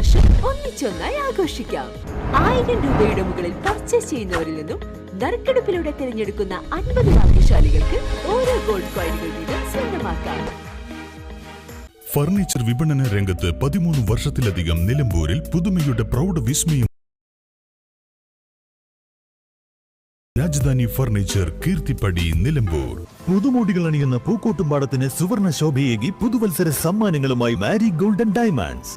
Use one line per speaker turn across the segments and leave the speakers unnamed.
വർഷം ഒന്നിച്ചൊന്നായി ആഘോഷിക്കാം. ആയിരം രൂപയുടെ മുകളിൽ പർച്ചേസ് ചെയ്യുന്നവരിൽ നിന്നും നറുക്കെടുപ്പിലൂടെ തിരഞ്ഞെടുക്കുന്ന അൻപത് ഭാഗ്യശാലികൾക്ക് ഓരോ ഗോൾഡ് കോയിനുകൾ വീതം സ്വന്തമാക്കാം.
ഫർണിച്ചർ വിപണന രംഗത്ത് പതിമൂന്ന് വർഷത്തിലധികം നിലമ്പൂരിൽ പുതുമയുടെ പ്രൗഢ വിസ്മയം. രാജധാനി ഫർണിച്ചർ കീർത്തിപ്പടി നിലമ്പൂർ.
പുതുമോടികൾ അണിയുന്ന പൂക്കോട്ടുംപാടത്തിന് സുവർണ ശോഭയേകി പുതുവത്സര സമ്മാനങ്ങളുമായി Mari golden diamonds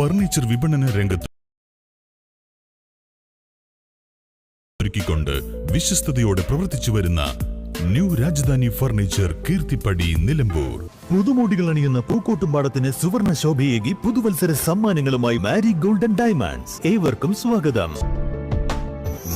ഫർണിച്ചർ വിപണന രംഗത്ത് ഒരുക്കിക്കൊണ്ട് വിശ്വസ്തയോടെ പ്രവർത്തിച്ചു വരുന്ന ന്യൂ രാജധാനി ഫർണിച്ചർ കീർത്തിപ്പടി നിലമ്പൂർ.
പുതുമോടികൾ അണിയുന്ന പൂക്കോട്ടുംപാടത്തിന് സുവർണ ശോഭയേകി പുതുവത്സര സമ്മാനങ്ങളുമായി മാരി ഗോൾഡൻ ഡയമണ്ട്സ്. ഏവർക്കും സ്വാഗതം.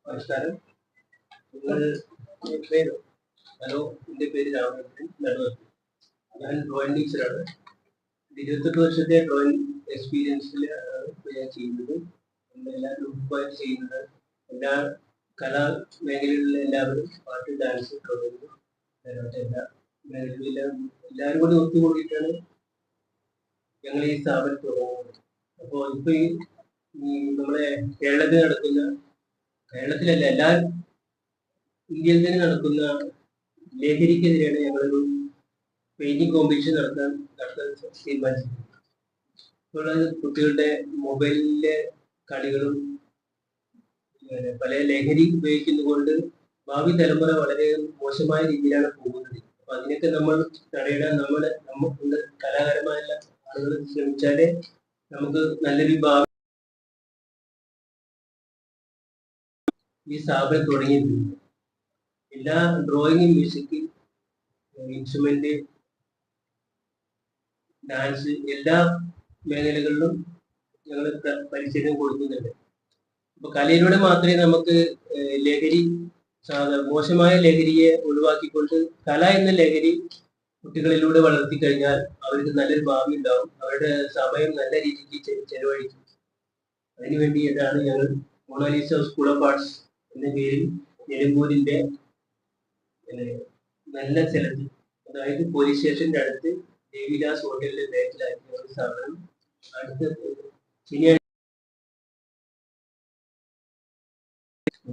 നമസ്കാരം പേര് ഹലോ എന്റെ പേര് രാമകൃഷ്ണൻ നടുവത്ത് ഞാൻ ഡ്രോയിങ് ടീച്ചറാണ് ഇരുപത്തെട്ട് വർഷത്തെ ഡ്രോയിങ് എക്സ്പീരിയൻസിൽ ഞാൻ ചെയ്യുന്നത് എല്ലാ ഗ്രൂപ്പായിട്ട് ചെയ്യുന്നത് എല്ലാ കലാ മേഖലകളിലെ എല്ലാവരും പാട്ട് ഡാൻസ് ഡ്രോയിങ് എല്ലാ മേഖലകളിലും എല്ലാവരും കൂടി ഒത്തുകൂടിയിട്ടാണ് ഞങ്ങൾ ഈ സ്ഥാപനത്തിൽ പോകുന്നത് അപ്പോൾ ഇപ്പൊ ഈ നമ്മുടെ കേരളത്തിൽ നടക്കുന്ന കേരളത്തിലല്ല എല്ലാ ഇന്ത്യയിൽ തന്നെ നടക്കുന്ന ലഹരിക്കെതിരെയാണ് ഞങ്ങളൊരു പെയിന്റിംഗ് കോമ്പറ്റീഷൻ നടത്താൻ നടത്താൻ തീരുമാനിച്ചത് ഇപ്പോൾ കുട്ടികളുടെ മൊബൈലിലെ കളികളും പല ലഹരി ഉപയോഗിക്കുന്നതുകൊണ്ട് ഭാവി തലമുറ വളരെ മോശമായ രീതിയിലാണ് പോകുന്നത്. അപ്പൊ അതിനൊക്കെ നമ്മൾ തടയിടാൻ നമ്മുടെ നമുക്കുണ്ട് ആളുകൾ ശ്രമിച്ചാലേ നമുക്ക് നല്ലൊരു ഭാവി ഈ സ്ഥാപനം തുടങ്ങിയിട്ടുണ്ട് എല്ലാ ഡ്രോയിങ് മ്യൂസിക് ഇൻസ്ട്രുമെന്റ് ഡാൻസ് എല്ലാ മേഖലകളിലും ഞങ്ങൾ പരിശീലനം കൊടുക്കുന്നുണ്ട്. അപ്പൊ കലയിലൂടെ മാത്രമേ നമുക്ക് ലഹരി മോശമായ ലഹരിയെ ഒഴിവാക്കിക്കൊണ്ട് കല എന്ന ലഹരി കുട്ടികളിലൂടെ വളർത്തി കഴിഞ്ഞാൽ അവർക്ക് നല്ലൊരു ഭാവി ഉണ്ടാവും. അവരുടെ സമയം നല്ല രീതിക്ക് ചെലവഴിക്കും. അതിനുവേണ്ടിയിട്ടാണ് ഞങ്ങൾ മൊണാലിസ സ്കൂൾ ഓഫ് ആർട്സ് എന്ന പേരിൽ നിലമ്പൂരിന്റെ നല്ല സ്ഥലത്ത് അതായത് പോലീസ് സ്റ്റേഷന്റെ അടുത്ത് ദേവിദാസ് ഹോട്ടലിന്റെ ബാക്കിലാക്കിയ ഒരു സ്ഥാപനം അടുത്ത ശനിയാഴ്ച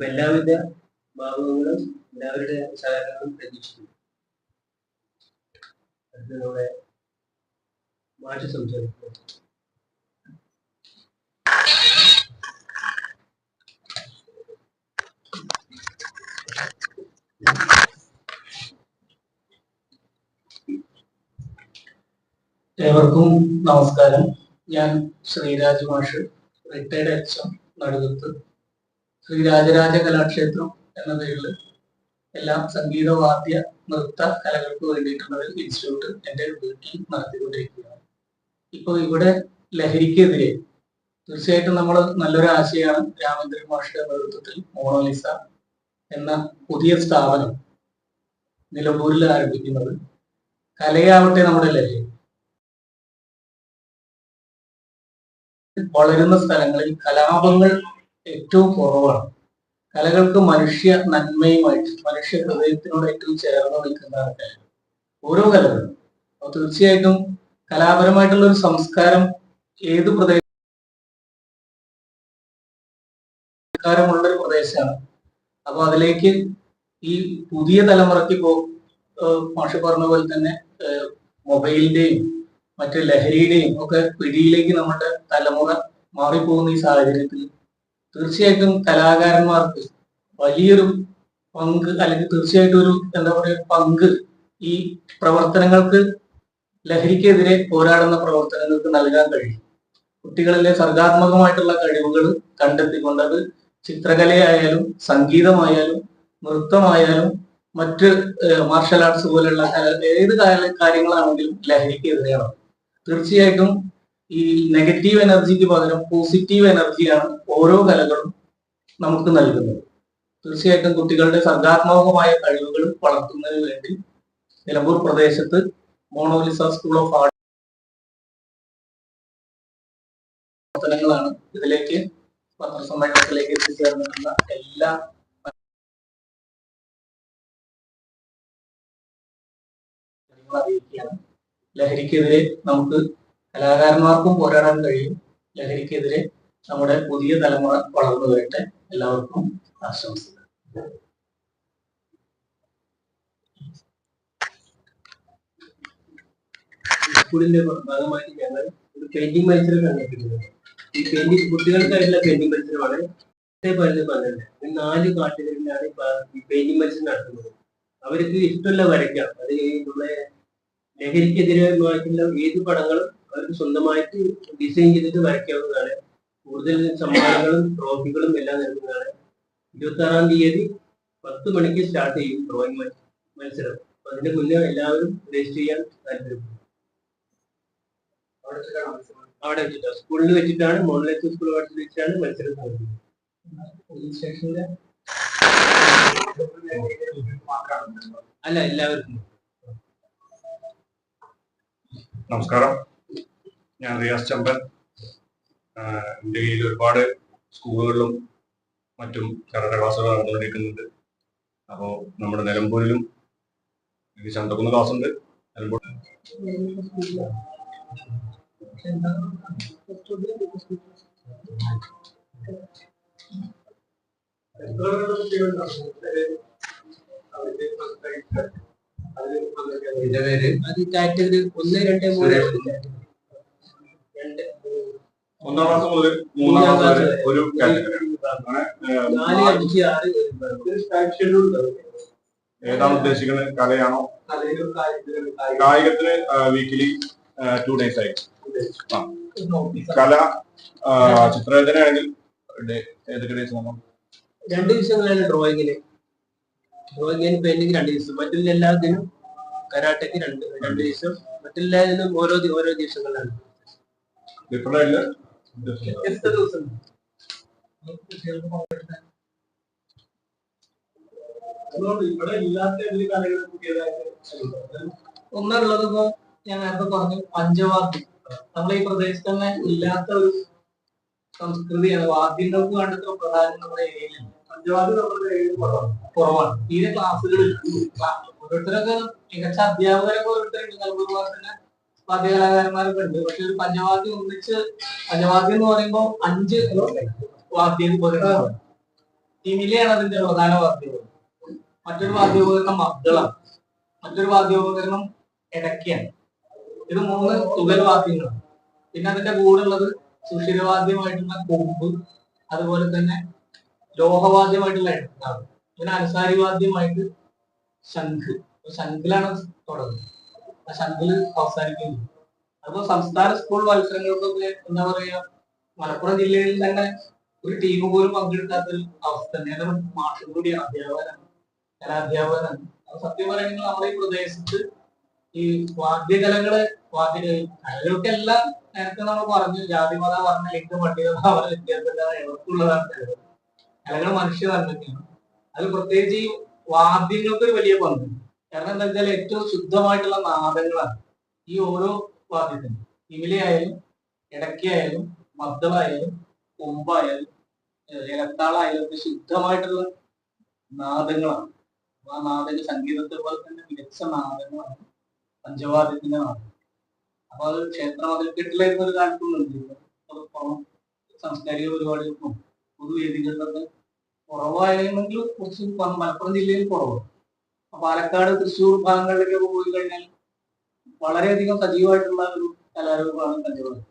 എല്ലാവിധ ഭാവങ്ങളും എല്ലാവരുടെ സഹകരണവും പ്രതീക്ഷിക്കുന്നു. നമ്മുടെ മാറ്റി സംസാരിക്കുന്നു.
ഏവർക്കും നമസ്കാരം. ഞാൻ ശ്രീരാജ് മാഷ് retired H M നടുകത്ത് Sree Rajaraja Kalakshetram എന്ന പേരിൽ എല്ലാ സംഗീത വാദ്യ നൃത്ത കലകൾക്ക് വേണ്ടിയിട്ടുള്ള ഒരു ഇൻസ്റ്റിറ്റ്യൂട്ട് എന്റെ വീട്ടിൽ നടത്തിക്കൊണ്ടിരിക്കുകയാണ്. ഇപ്പോൾ ഇവിടെ ലഹരിക്കെതിരെ തീർച്ചയായിട്ടും നമ്മൾ നല്ലൊരു ആശയമാണ് രാമേന്ദ്രൻ മാഷയുടെ നേതൃത്വത്തിൽ മോണോലിസ എന്ന പുതിയ സ്ഥാപനം നിലമ്പൂരിൽ ആരംഭിക്കുന്നത്. കലയാവട്ടെ നമ്മുടെ ലഹരി. വളരുന്ന സ്ഥലങ്ങളിൽ കലാപങ്ങൾ ഏറ്റവും കുറവാണ്. കലകൾക്ക് മനുഷ്യ നന്മയുമായിട്ട് മനുഷ്യ ഹൃദയത്തിനോട് ഏറ്റവും ചേർന്ന് നിൽക്കുന്നതാണ് കലകൾ ഓരോ കലകളും. അപ്പൊ തീർച്ചയായിട്ടും കലാപരമായിട്ടുള്ള ഒരു സംസ്കാരം ഏത് പ്രദേശമുള്ള ഒരു പ്രദേശമാണ്. അപ്പൊ അതിലേക്ക് ഈ പുതിയ തലമുറയ്ക്ക് ഇപ്പോ മാഷി പറഞ്ഞ പോലെ തന്നെ മൊബൈലിന്റെയും മറ്റു ലഹരിയുടെയും ഒക്കെ പിടിയിലേക്ക് നമ്മുടെ തലമുറ മാറിപ്പോകുന്ന ഈ സാഹചര്യത്തിൽ തീർച്ചയായിട്ടും കലാകാരന്മാർക്ക് വലിയൊരു പങ്ക് അല്ലെങ്കിൽ തീർച്ചയായിട്ടും ഒരു എന്താ പറയുക പങ്ക് ഈ പ്രവർത്തനങ്ങൾക്ക് ലഹരിക്കെതിരെ പോരാടുന്ന പ്രവർത്തനങ്ങൾക്ക് നൽകാൻ കഴിയും. കുട്ടികളിലെ സർഗാത്മകമായിട്ടുള്ള കഴിവുകൾ കണ്ടെത്തിക്കൊണ്ട് അത് ചിത്രകലയായാലും സംഗീതമായാലും നൃത്തമായാലും മറ്റ് മാർഷൽ ആർട്സ് പോലെയുള്ള ഏത് കാല- കാര്യങ്ങളാണെങ്കിലും ലഹരിക്കെതിരെയാണ്. തീർച്ചയായിട്ടും ഈ നെഗറ്റീവ് എനർജിക്ക് പകരം പോസിറ്റീവ് എനർജിയാണ് ഓരോ കലകളും നമുക്ക് നൽകുന്നത്. തീർച്ചയായിട്ടും കുട്ടികളുടെ സർഗാത്മകമായ കഴിവുകൾ വളർത്തുന്നതിന് വേണ്ടി നിലമ്പൂർ പ്രദേശത്ത് മോണോലിസ സ്കൂൾ ഓഫ് ആർട്ട് പ്രവർത്തനങ്ങളാണ് ഇതിലേക്ക് പത്രസമ്മേളനത്തിലേക്ക് എത്തിച്ചേർന്നിട്ടുള്ള എല്ലാ അറിയിക്കുകയാണ്. ലഹരിക്കെതിരെ നമുക്ക് കലാകാരന്മാർക്കും പോരാടാൻ കഴിയും. ലഹരിക്കെതിരെ നമ്മുടെ പുതിയ തലമുറ വളർന്നു വരട്ടെ. എല്ലാവർക്കും ആശംസകൾ.
സ്കൂളിന്റെ ഭാഗമായി ഞങ്ങൾ ഒരു പെയിന്റിംഗ് മത്സരം കണ്ടിട്ടുണ്ട് ഈ പെയിന്റിംഗ് കുട്ടികൾക്കായിട്ടുള്ള പെയിന്റിംഗ് മത്സരമാണ്. പതിനൊന്ന് പന്ത്രണ്ട് നാല് കാട്ടുകളിലാണ് ഈ പെയിന്റിംഗ് മത്സരം നടത്തുന്നത് അവർക്ക് ഇഷ്ടമുള്ള വരയ്ക്കാം. അത് കഴിഞ്ഞിട്ടുള്ള ലഹരിക്കെതിരായിട്ടുള്ള ഏത് പടങ്ങളും അവർക്ക് സ്വന്തമായിട്ട് ഡിസൈൻ ചെയ്തിട്ട് വരയ്ക്കാവുന്നതാണ്. കൂടുതൽ സമ്മാനങ്ങളും ട്രോഫികളും എല്ലാം നൽകുന്നതാണ്. ഇരുപത്തി ആറാം തീയതി പത്ത് മണിക്ക് സ്റ്റാർട്ട് ചെയ്യും ഡ്രോയിങ് മത്സരം. അപ്പൊ അതിന്റെ മുന്നേ എല്ലാവരും രജിസ്റ്റർ ചെയ്യാൻ താല്പര്യപ്പെടും അവിടെ വെച്ചിട്ടാണ് സ്കൂളിൽ വെച്ചിട്ടാണ് മോണലൈസ് സ്കൂൾ വെച്ചിട്ടാണ് മത്സരം നടത്തുന്നത് അല്ല എല്ലാവർക്കും.
നമസ്കാരം. ഞാൻ റിയാസ് ചമ്പൻ. എന്റെ കീഴിൽ ഒരുപാട് സ്കൂളുകളിലും മറ്റും കരാട്ട ക്ലാസ്സുകൾ നടന്നുകൊണ്ടിരിക്കുന്നുണ്ട്. അപ്പോൾ നമ്മുടെ നിലമ്പൂരിലും എനിക്ക് ചന്തക്കുന്ന് ക്ലാസ് ഉണ്ട്. നിലമ്പൂർ
എന്റെ പേര്?
ഒന്ന് രണ്ട് മൂന്ന്.
ഒന്നാം ക്ലാസ് മുതൽ മൂന്നാം ക്ലാസ് വരെ ഒരു ഏതാണ് ഉദ്ദേശിക്കുന്നത്? കലയാണോ? കായികത്തിന് വീക്കിലി ടു ഡേയ്സ് ആയി കല ചിത്രരചന ആണെങ്കിൽ ഏതൊക്കെ ഡേയ്സ് നമ്മൾ
രണ്ട് ദിവസങ്ങളാണ് ഡ്രോയിങ്ങിന് ഡ്രോയിങ്ങിന് പെയിന്റിങ് രണ്ട് ദിവസം. മറ്റുള്ള എല്ലാത്തിനും കരാട്ടയ്ക്ക് രണ്ട് രണ്ട് ദിവസം. മറ്റെല്ലാത്തിനും ഓരോ ഓരോ ദിവസങ്ങളാണ്.
ഡിഫറെന്റ് ആയില്ല
വ്യത്യസ്ത ദിവസം
ഇവിടെ ഇല്ലാത്ത എന്തെങ്കിലും കലകൾ പുതിയതായിട്ട്
ഒന്നുള്ളത് ഇപ്പോ ഞാൻ നേരത്തെ പറഞ്ഞു പഞ്ചവാദ്യം. നമ്മളെ ഈ പ്രദേശത്ത് തന്നെ ഇല്ലാത്ത ഒരു സംസ്കൃതിയാണ്. വാദ്യങ്ങൾക്ക് വേണ്ടത്ര പ്രധാനം നമ്മുടെ ഏരിയയിലാണ്
പഞ്ചവാദ്യം നമ്മുടെ ഏരിയയിൽ കുറവാണ്.
തീരെ ക്ലാസ്സുകൾ ഓരോരുത്തരൊക്കെ മികച്ച അധ്യാപകരൊക്കെ ഓരോരുത്തരുണ്ട്. നൽകുമ്പോൾ തന്നെ വാദ്യകലാകാരന്മാരൊക്കെ ഉണ്ട്. പക്ഷെ ഒരു പഞ്ചവാദ്യം ഒന്നിച്ച് പഞ്ചവാദ്യം എന്ന് പറയുമ്പോൾ അഞ്ച് വാദ്യം ഉപകരണമാണ് തിമിലയാണ് അതിന്റെ പ്രധാന വാദ്യോപകരണം മറ്റൊരു വാദ്യോപകരണം മദ്ദളാണ്. മറ്റൊരു വാദ്യോപകരണം ഇടയ്ക്കാണ് ഇത് മൂന്ന് തുകൽ വാദ്യങ്ങളാണ്. പിന്നെ അതിന്റെ കൂടെ ഉള്ളത് സുഷിരവാദ്യമായിട്ടുള്ള കൊമ്പ് അതുപോലെ തന്നെ ലോഹവാദ്യമായിട്ടുള്ള ഇടക്കാവ് പിന്നെ അനുസാരിവാദ്യമായിട്ട് ശംഖ്. ശംഖിലാണ് തുടങ്ങുന്നത്. ശംഖിൽ അവസാനിക്കുന്നു. അപ്പോൾ സംസ്ഥാന സ്കൂൾ മത്സരങ്ങൾക്കൊക്കെ എന്താ പറയാ മലപ്പുറം ജില്ലയിൽ തന്നെ ഒരു ടീം പോലും പങ്കെടുക്കാത്ത അവസ്ഥ തന്നെ മാഷും കൂടിയാണ് അധ്യാപകനാണ്. കലാധ്യാപകനാണ് അപ്പൊ സത്യം പറയുകയാണെങ്കിൽ നമ്മുടെ ഈ പ്രദേശത്ത് ഈ വാദ്യകലകൾ വാദ്യ കലകൾക്കെല്ലാം നേരത്തെ നമ്മൾ പറഞ്ഞു ജാതി മത വർണ ലിംഗ പട്ടികത അവരുടെ വ്യത്യാസമില്ലാതെ എവർക്കുള്ളതാണ് ചിലവ് ഞങ്ങൾ മനുഷ്യരാണ് അത് പ്രത്യേകിച്ച് ഈ വാദ്യങ്ങൾക്ക് ഒരു വലിയ പങ്ക്. കാരണം എന്താ വെച്ചാൽ ഏറ്റവും ശുദ്ധമായിട്ടുള്ള നാദങ്ങളാണ് ഈ ഓരോ വാദ്യത്തിനും. ഇമിലയായാലും ഇടയ്ക്കായാലും മദ്ദളായാലും കൊമ്പായാലും ഇലത്താളായാലും ഒക്കെ ശുദ്ധമായിട്ടുള്ള നാദങ്ങളാണ്. ആ നാദങ്ങൾ സംഗീതത്തെ പോലെ തന്നെ മികച്ച നാദങ്ങളാണ് പഞ്ചവാദ്യത്തിന്റെ നാദം അപ്പൊ അത് ക്ഷേത്രം മതിൽക്കെട്ടിലായിരുന്ന ഒരു കാലത്തുണ്ട് അത് പുറം സാംസ്കാരിക പരിപാടികൾക്കും പൊതുവേദികളിലൊക്കെ കുറവായിരുന്നെങ്കിൽ കുറച്ച് മലപ്പുറം ജില്ലയിൽ കുറവ് അപ്പൊ പാലക്കാട് തൃശ്ശൂർ ഭാഗങ്ങളിലേക്കൊക്കെ പോയി കഴിഞ്ഞാൽ വളരെയധികം സജീവമായിട്ടുള്ള ഒരു കലാരൂപമാണ് പഞ്ചവാദ്യം.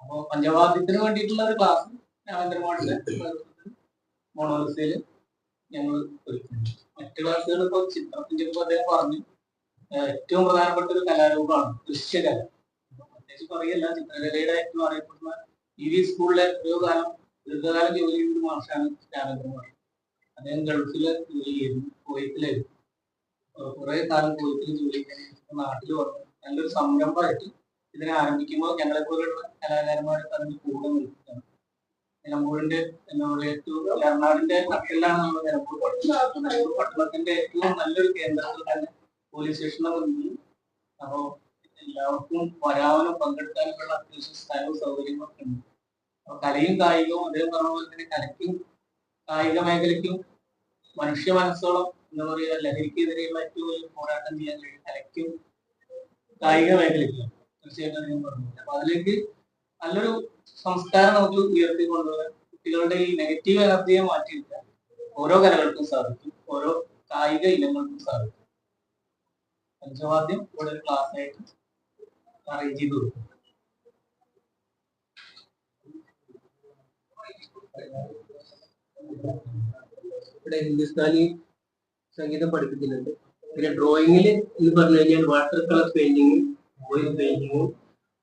അപ്പോൾ പഞ്ചവാദ്യത്തിന് വേണ്ടിയിട്ടുള്ള ഒരു ക്ലാസ് രാമേന്ദ്രമാടിന്റെ മോണോറിസയിൽ ഞങ്ങൾ ഒരുക്കുന്നുണ്ട് മറ്റു ക്ലാസ്സുകൾ ഇപ്പോൾ ചിത്രത്തിന്റെ ഇപ്പോൾ അദ്ദേഹം പറഞ്ഞു ഏറ്റവും പ്രധാനപ്പെട്ട ഒരു കലാരൂപമാണ് ദൃശ്യകല. പ്രത്യേകിച്ച് പറയല്ല ചിത്രകലയുടെ ഏറ്റവും അറിയപ്പെടുന്ന ഇ വി സ്കൂളിലെ ഒരു കാലം ദീർഘകാലം ജോലി ചെയ്തൊരു മാഷാണ് രാമേന്ദ്രമാർ അദ്ദേഹം ഗൾഫിൽ ജോലി ചെയ്തു കുവൈത്തിലായിരുന്നു. ഏഹ് കുറെ കാലം കുവൈത്തിൽ ജോലി ചെയ്ത് നാട്ടിൽ വന്നു. നല്ലൊരു സംരംഭമായിട്ട് ഇതിനെ ആരംഭിക്കുമ്പോൾ ഞങ്ങളെ പോലെയുള്ള കലാകാരന്മാരൊക്കെ അതിന് കൂടെ നിൽക്കുകയാണ്. നിലമ്പൂരിന്റെ എറണാടിന്റെ നട്ടിലാണ് നമ്മൾ നിലമ്പൂർ നിലമ്പൂർ പട്ടണത്തിന്റെ ഏറ്റവും നല്ലൊരു കേന്ദ്രത്തിൽ തന്നെ പോലീസ് സ്റ്റേഷനെ മുന്നിൽ അപ്പോ എല്ലാവർക്കും വരാനും പങ്കെടുക്കാനും ഉള്ള അത്യാവശ്യം സ്ഥലവും സൗകര്യങ്ങളൊക്കെ ഉണ്ട്. അപ്പൊ കലയും കായികവും അതേ പറഞ്ഞ പോലെ തന്നെ കലയ്ക്കും കായിക മേഖലയ്ക്കും മനുഷ്യ മനസ്സോളം എന്താ പറയുക ലഹരിക്കെതിരെയുള്ള ഏറ്റവും വലിയ പോരാട്ടം ചെയ്യാൻ കഴിയും കലയ്ക്കും കായിക മേഖലയ്ക്കും തീർച്ചയായിട്ടും അദ്ദേഹം പറഞ്ഞു അപ്പൊ അതിലേക്ക് നല്ലൊരു സംസ്കാരം നമുക്ക് ഉയർത്തി കൊണ്ടുവരാൻ കുട്ടികളുടെ ഈ നെഗറ്റീവ് എനർജിയെ മാറ്റിയെടുക്കാൻ ഓരോ കലകൾക്കും സാധിക്കും. ഓരോ കായിക ഇനങ്ങൾക്കും സാധിക്കും. പഞ്ചവാദ്യം ഇവിടെ ഒരു ക്ലാസ് ആയിട്ട് അറേഞ്ച് ചെയ്ത് കൊടുക്കും.
ഇവിടെ ഹിന്ദുസ്ഥാനി സംഗീതം പഠിപ്പിക്കുന്നുണ്ട്. പിന്നെ ഡ്രോയിങ്ങിൽ എന്ന് പറഞ്ഞു കഴിഞ്ഞാൽ water colour painting oil painting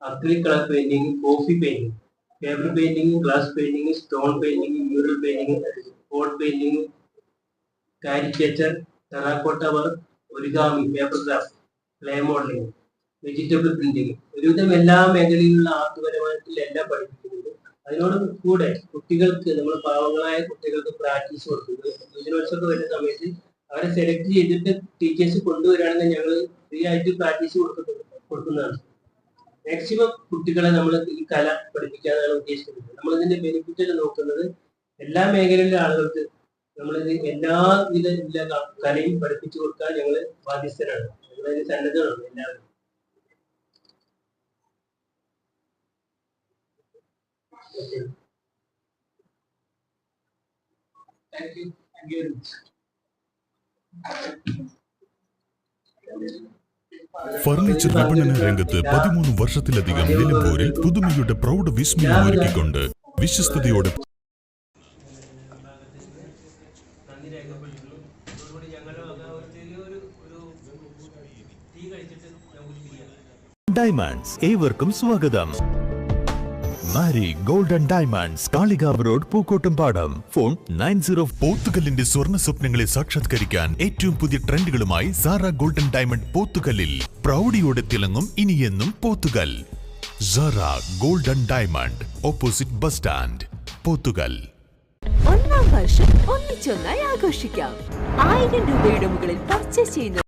acrylic colour painting coffee painting paper painting glass painting stone painting mural painting board painting caricature terracotta work origami paper craft clay modelling vegetable printing ഒരുവിധം എല്ലാ മേഖലയിലുള്ള ആർട്ടുപരമായിട്ടുള്ള എല്ലാം പഠിപ്പിക്കുന്നുണ്ട്. അതിനോട് കൂടെ കുട്ടികൾക്ക് നമ്മൾ പാവങ്ങളായ കുട്ടികൾക്ക് പ്രാക്ടീസ് കൊടുക്കുന്നത് യുവജനോത്സവം വരുന്ന സമയത്ത് അവരെ സെലക്ട് ചെയ്തിട്ട് ടീച്ചേഴ്സ് കൊണ്ടുവരികയാണെങ്കിൽ ഞങ്ങൾ ഫ്രീ ആയിട്ട് പ്രാക്ടീസ് കൊടുക്കുന്നത് കൊടുക്കുന്നതാണ്. മാക്സിമം കുട്ടികളെ നമ്മൾ ഈ കല പഠിപ്പിക്കാനാണ് ഉദ്ദേശിക്കുന്നത്. നമ്മൾ ഇതിന്റെ ബെനിഫിറ്റ് നോക്കുന്നത് എല്ലാ മേഖലയിലെ ആളുകൾക്ക് നമ്മളിത് എല്ലാവിധ കലയും പഠിപ്പിച്ചു കൊടുക്കാൻ ഞങ്ങൾ ബാധ്യസ്ഥരാണ്. ഞങ്ങളതിന് സന്നദ്ധമാണ് എല്ലാവരും.
Thank you. Thank you
furniture വിപണന രംഗത്ത് പതിമൂന്ന് വർഷത്തിലധികം നിലമ്പൂരിൽ പുതുമയുടെ പ്രൗഢ വിസ്മയം ഒരുക്കിക്കൊണ്ട് വിശ്വസ്തയോടെ
ഡയമണ്ട്സ് ഏവർക്കും സ്വാഗതം Mari golden diamonds Kalikavu road Pookkottumpadam phone nine zero
പോത്തുകല്ലിന്റെ സ്വർണ സ്വപ്നങ്ങളെ സാക്ഷാത്കരിക്കാൻ ഏറ്റവും പുതിയ ട്രെൻഡുകളുമായി സാറ ഗോൾഡൻ ഡയമണ്ട് പോത്തുകല്ലിൽ. പ്രൗഢിയോടെ തിളങ്ങും ഇനിയെന്നും Pothukal. Sara golden diamond opposite bus stand Pothukal.
ഒന്നാം വർഷം ഒന്നിച്ചൊന്നായി ആഘോഷിക്കാം. ആയിരം രൂപയുടെ മുകളിൽ പർച്ചേസ് ചെയ്യുന്ന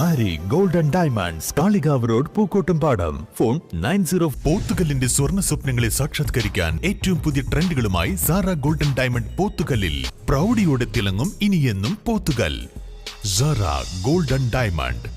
Mari golden diamonds Kalikavu road Pookkottumpadam phone nine zero
പോത്തുകല്ലിന്റെ സ്വർണ സ്വപ്നങ്ങളെ സാക്ഷാത്കരിക്കാൻ ഏറ്റവും പുതിയ ട്രെൻഡുകളുമായി സാറ ഗോൾഡൻ ഡയമണ്ട് പോത്തുകല്ലിൽ. പ്രൗഢിയോടെ തിളങ്ങും ഇനിയെന്നും പോത്തുകൽ. Sara golden diamond.